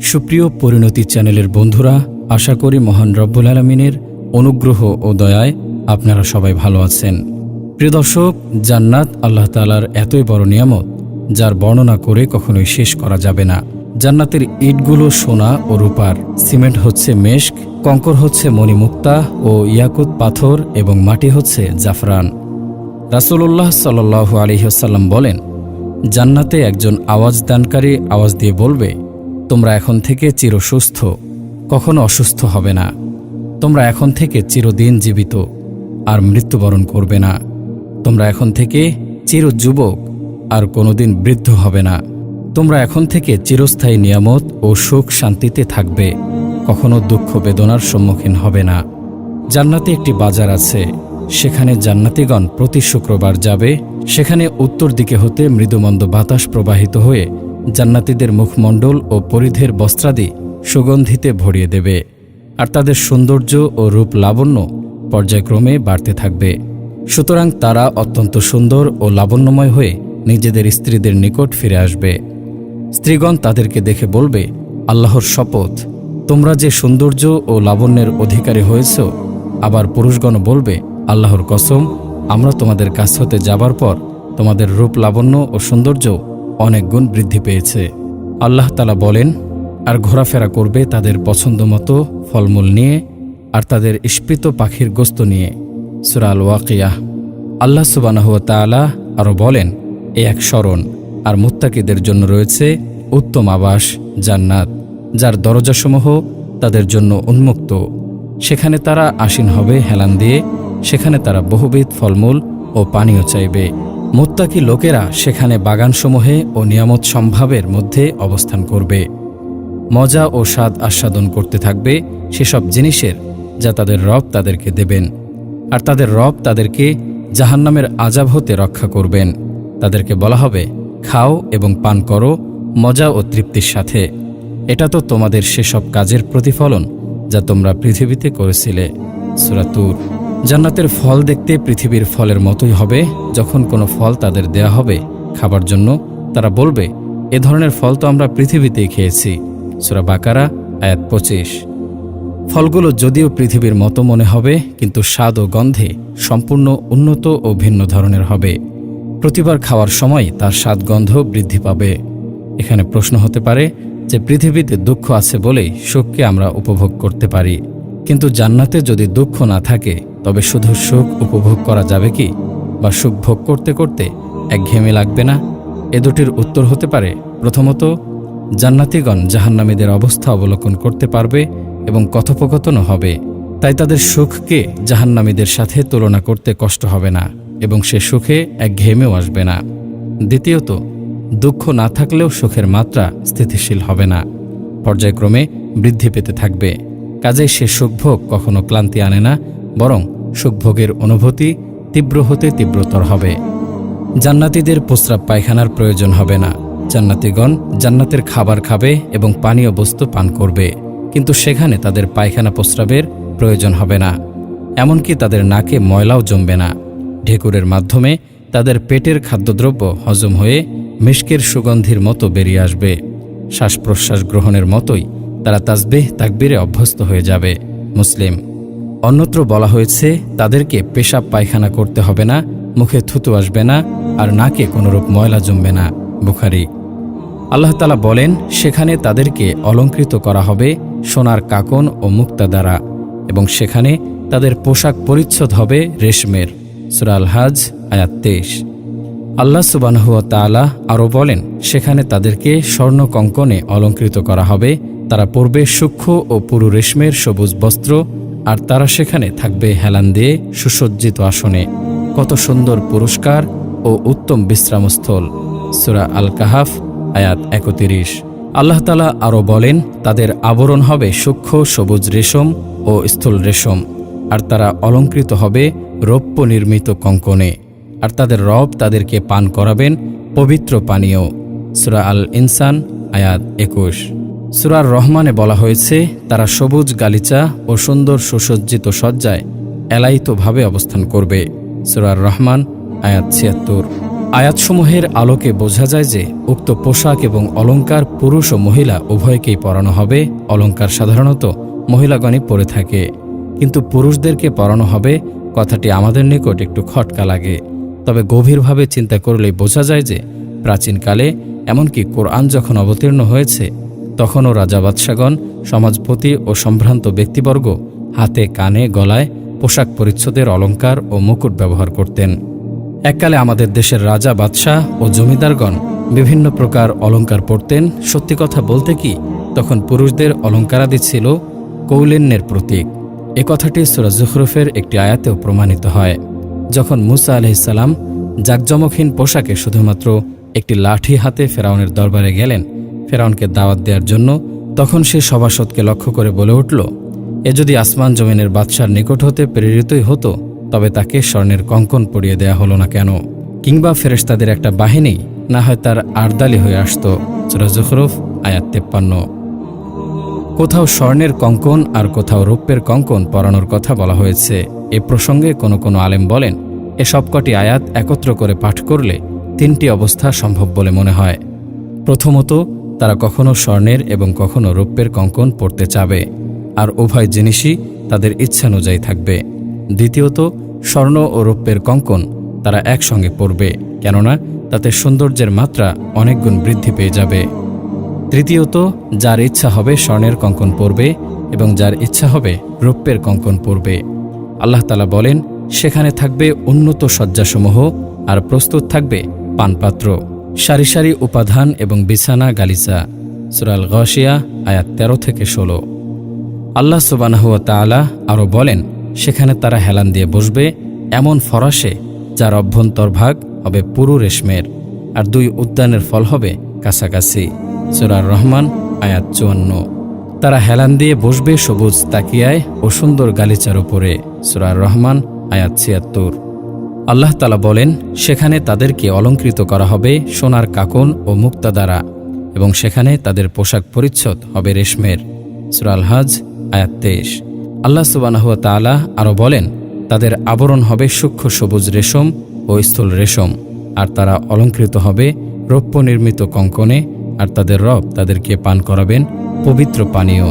সুপ্রিয় পরিণতি চ্যানেলের বন্ধুরা, আশা করি মহান রব্বুল আলমিনের অনুগ্রহ ও দয়ায় আপনারা সবাই ভালো আছেন। প্রিয় দর্শক, জান্নাত আল্লাহ তালার এতই বড় নিয়ামত, যার বর্ণনা করে কখনোই শেষ করা যাবে না। জান্নাতের ইটগুলো সোনা ও রূপার, সিমেন্ট হচ্ছে মেশক, কঙ্কর হচ্ছে মণিমুক্তা ও ইয়াকুত পাথর এবং মাটি হচ্ছে জাফরান। রাসূলুল্লাহ সাল্লাহ আলহিহাসাল্লাম বলেন, জান্নাতে একজন আওয়াজ দানকারী আওয়াজ দিয়ে বলবে তোমরা এখন থেকে চিরসুস্থ, কখনো অসুস্থ হবে না। তোমরা এখন থেকে চিরদিন জীবিত, আর মৃত্যুবরণ করবে না। তোমরা এখন থেকে চিরযুবক, আর কোনোদিন বৃদ্ধ হবে না। তোমরা এখন থেকে চিরস্থায়ী নিয়ামত ও সুখ শান্তিতে থাকবে, কখনো দুঃখ বেদনার সম্মুখীন হবে না। জান্নাতে একটি বাজার আছে, সেখানে জান্নাতিগণ প্রতি শুক্রবার যাবে, সেখানে উত্তর দিকে হতে মৃদুমন্দ বাতাস প্রবাহিত হয়ে জান্নাতীদের মুখমণ্ডল ও পরিধের বস্ত্রাদি সুগন্ধিতে ভরিয়ে দেবে, আর তাদের সৌন্দর্য ও রূপ লাবণ্য পর্যায়ক্রমে বাড়তে থাকবে। সুতরাং তারা অত্যন্ত সুন্দর ও লাবণ্যময় হয়ে নিজেদের স্ত্রীদের নিকট ফিরে আসবে। স্ত্রীগণ তাদেরকে দেখে বলবে, আল্লাহর শপথ। তোমরা যে সৌন্দর্য ও লাবণ্যের অধিকারী হয়েছ। আবার পুরুষগণ বলবে, আল্লাহর কসম, আমরা তোমাদের কাছ হতে যাবার পর তোমাদের রূপ লাবণ্য ও সৌন্দর্য অনেক গুণ বৃদ্ধি পেয়েছে। আল্লাহ তালা বলেন, আর ঘোরাফেরা করবে তাদের পছন্দ মতো ফলমূল নিয়ে আর তাদের ইস্পিত পাখির গোস্ত নিয়ে। সুরাল ওয়াকিয়াহ আল্লাহ সুবানাহুয়া তালা আরও বলেন, এ এক স্মরণ, আর মুত্তাকিদের জন্য রয়েছে উত্তম আবাস, জান্নাত, যার দরজাসমূহ তাদের জন্য উন্মুক্ত। সেখানে তারা আসীন হবে হেলান দিয়ে, সেখানে তারা বহুবিধ ফলমূল ও পানীয় চাইবে। মুত্তাকি লোকেরা সেখানে বাগানসমূহে ও নিয়ামত সম্ভাবের মধ্যে অবস্থান করবে। মজা ও স্বাদ আস্বাদন করতে থাকবে সেসব জিনিসের যা তাদের রব তাদেরকে দেবেন। আর তাদের রব তাদেরকে জাহান্নামের আজাব হতে রক্ষা করবেন। তাদেরকে বলা হবে, খাও এবং পান করো, মজা ও তৃপ্তির সাথে। এটা তো তোমাদের সেসব কাজের প্রতিফলন যা তোমরা পৃথিবীতে করেছিলে। সুরাতুর জান্নাতের ফল দেখতে পৃথিবীর ফলের মতোই হবে। যখন কোনো ফল তাদের দেয়া হবে খাবার জন্য, তারা বলবে, এ ধরনের ফল তো আমরা পৃথিবীতেই খেয়েছি। সুরা বাকারা, আয়াত পঁচিশ। ফলগুলো যদিও পৃথিবীর মতো মনে হবে, কিন্তু স্বাদ ও গন্ধে সম্পূর্ণ উন্নত ও ভিন্ন ধরনের হবে। প্রতিবার খাওয়ার সময় তার স্বাদ গন্ধ বৃদ্ধি পাবে। এখানে প্রশ্ন হতে পারে যে পৃথিবীতে দুঃখ আছে বলেই শোককে আমরা উপভোগ করতে পারি। কিন্তু জান্নাতে যদি দুঃখ না থাকে তবে শুধু সুখ উপভোগ করা যাবে কি? বা সুখ ভোগ করতে করতে এক ঘেমে লাগবে না? এ দুটির উত্তর হতে পারে, প্রথমত, জান্নাতিগণ জাহান্নামীদের অবস্থা অবলোকন করতে পারবে এবং কথোপকথনও হবে। তাই তাদের সুখকে জাহান্নামীদের সাথে তুলনা করতে কষ্ট হবে না এবং সে সুখে এক ঘেমেও আসবে না। দ্বিতীয়ত, দুঃখ না থাকলেও সুখের মাত্রা স্থিতিশীল হবে না। পর্যায়ক্রমে বৃদ্ধি পেতে থাকবে। কাজেই সে সুখভোগ কখনো ক্লান্তি আনে না, বরং সুখভোগের অনুভূতি তীব্র হতে তীব্রতর হবে। জান্নাতীদের প্রস্রাব পায়খানার প্রয়োজন হবে না। জান্নাতিগণ জান্নাতের খাবার খাবে এবং পানীয় বস্তু পান করবে, কিন্তু সেখানে তাদের পায়খানা প্রস্রাবের প্রয়োজন হবে না। এমনকি তাদের নাকে ময়লাও জমবে না। ঢেকুরের মাধ্যমে তাদের পেটের খাদ্যদ্রব্য হজম হয়ে মিষ্কের সুগন্ধির মতো বেরিয়ে আসবে। শ্বাস প্রশ্বাস গ্রহণের মতোই তারা তাসবেহ তাকবিরে অভ্যস্ত হয়ে যাবে। মুসলিম অন্যত্র বলা হয়েছে, তাদেরকে পেশাব পায়খানা করতে হবে না, মুখে থুতু আসবে না, আর নাকে কোনোরূপ ময়লা জমবে না। বুখারি। আল্লাহ তালা বলেন, সেখানে তাদেরকে অলঙ্কৃত করা হবে সোনার কাকন ও মুক্তা দ্বারা, এবং সেখানে তাদের পোশাক পরিচ্ছদ হবে রেশমের। সুরাল হাজ আয়াত তেইশ। আল্লাহ সুবানহুয়া তালা আরও বলেন, সেখানে তাদেরকে স্বর্ণ কঙ্কনে অলঙ্কৃত করা হবে, তারা পূর্বে সূক্ষ্ম ও পুরু রেশমের সবুজ বস্ত্র আর তারা সেখানে থাকবে হেলান দিয়ে সুসজ্জিত আসনে। কত সুন্দর পুরস্কার ও উত্তম বিশ্রামস্থল। সুরা আল কাহাফ আয়াত একতিরিশ। আল্লাহ তালা আরও বলেন, তাদের আবরণ হবে সূক্ষ্ম সবুজ রেশম ও স্থূল রেশম, আর তারা অলঙ্কৃত হবে রৌপ্য নির্মিত কঙ্কনে। আর তাদের রব তাদেরকে পান করাবেন পবিত্র পানীয়। সুরা আল ইনসান আয়াত একুশ। সুরার রহমানে বলা হয়েছে, তারা সবুজ গালিচা ও সুন্দর সুসজ্জিত সজ্জায় এলাইতভাবে অবস্থান করবে। সুরার রহমান, আয়াত ছিয়াত্তর। আয়াতসমূহের আলোকে বোঝা যায় যে, উক্ত পোশাক এবং অলংকার পুরুষ ও মহিলা উভয়কেই পরানো হবে। অলংকার সাধারণত মহিলাগণই পরে থাকে। কিন্তু পুরুষদেরকে পরানো হবে, কথাটি আমাদের নিকট একটু খটকা লাগে। তবে গভীরভাবে চিন্তা করলেই বোঝা যায় যে, প্রাচীনকালে এমনকি কোরআন যখন অবতীর্ণ হয়েছে তখনও রাজা বাদশাগণ সমাজপতি ও সম্ভ্রান্ত ব্যক্তিবর্গ হাতে কানে গলায় পোশাক পরিচ্ছদের অলংকার ও মুকুট ব্যবহার করতেন। এককালে আমাদের দেশের রাজা, বাদশাহ ও জমিদারগণ বিভিন্ন প্রকার অলংকার পরতেন। সত্যি কথা বলতে কি, তখন পুরুষদের অলঙ্কারাদি ছিল কৌলিন্যের প্রতীক। এ কথাটি সুরা জুখরুফের একটি আয়াতেও প্রমাণিত হয়। যখন মুসা আলহিসাল্লাম জাকজমকহীন পোশাকে শুধুমাত্র একটি লাঠি হাতে ফেরাউনের দরবারে গেলেন ফেরাউনকে দাওয়াত দেওয়ার জন্য তখন সে সভাসদকে লক্ষ্য করে বলে উঠল, এ যদি আসমান জমিনের বাদশার নিকট হতে প্রেরিতই হতো, তবে তাকে স্বর্ণের কঙ্কন পরিয়ে দেয়া হলো না কেন? কিংবা ফেরেশতাদের একটা বাহিনী, না হয় তার আর্দালি হয়ে আসত? সুরা আয়াত তেপ্পান্ন। কোথাও স্বর্ণের কঙ্কন আর কোথাও রৌপ্যের কঙ্কন পরানোর কথা বলা হয়েছে। এ প্রসঙ্গে কোনো কোনো আলেম বলেন, এ সবকটি আয়াত একত্র করে পাঠ করলে তিনটি অবস্থা সম্ভব বলে মনে হয়। প্রথমত তারা কখনো স্বর্ণের এবং কখনো রৌপ্যের কঙ্কন পড়তে চাবে, আর উভয় জিনিসই তাদের ইচ্ছানুযায়ী থাকবে। দ্বিতীয়ত, স্বর্ণ ও রৌপ্যের কঙ্কন তারা একসঙ্গে পড়বে, কেননা তাতে সৌন্দর্যের মাত্রা অনেক গুণ বৃদ্ধি পেয়ে যাবে। তৃতীয়ত, যার ইচ্ছা হবে স্বর্ণের কঙ্কন পড়বে এবং যার ইচ্ছা হবে রৌপ্যের কঙ্কন পড়বে। আল্লাহ তালা বলেন, সেখানে থাকবে উন্নত শয্যাসমূহ আর প্রস্তুত থাকবে পানপাত্র। সারি সারি উপাধান এবং বিছানা গালিচা সুরাল গশিয়া আয়াত তেরো থেকে ষোলো। আল্লাহ সুবানাহুয়া তাআলা আরও বলেন, সেখানে তারা হেলান দিয়ে বসবে এমন ফরাসে যার অভ্যন্তর ভাগ হবে পুরু রেশমের আর দুই উদ্যানের ফল হবে কাছাকাছি। সুরার রহমান আয়াত চুয়ান্ন। তারা হেলান দিয়ে বসবে সবুজ তাকিয়ায় ও সুন্দর গালিচার উপরে। সুরার রহমান আয়াত ছিয়াত্তর। আল্লাহ তালা বলেন, সেখানে তাদেরকে অলঙ্কৃত করা হবে সোনার কাকন ও মুক্তা দ্বারা, এবং সেখানে তাদের পোশাক পরিচ্ছদ হবে রেশমের। সুরাল হাজ আয়াত তেইশ। আল্লাহ সুবানাহুয়া তালা আরও বলেন, তাদের আবরণ হবে সূক্ষ্ম সবুজ রেশম ও স্থূল রেশম, আর তারা অলঙ্কৃত হবে রৌপ্য নির্মিত কঙ্কনে, আর তাদের রব তাদেরকে পান করাবেন পবিত্র পানীয়।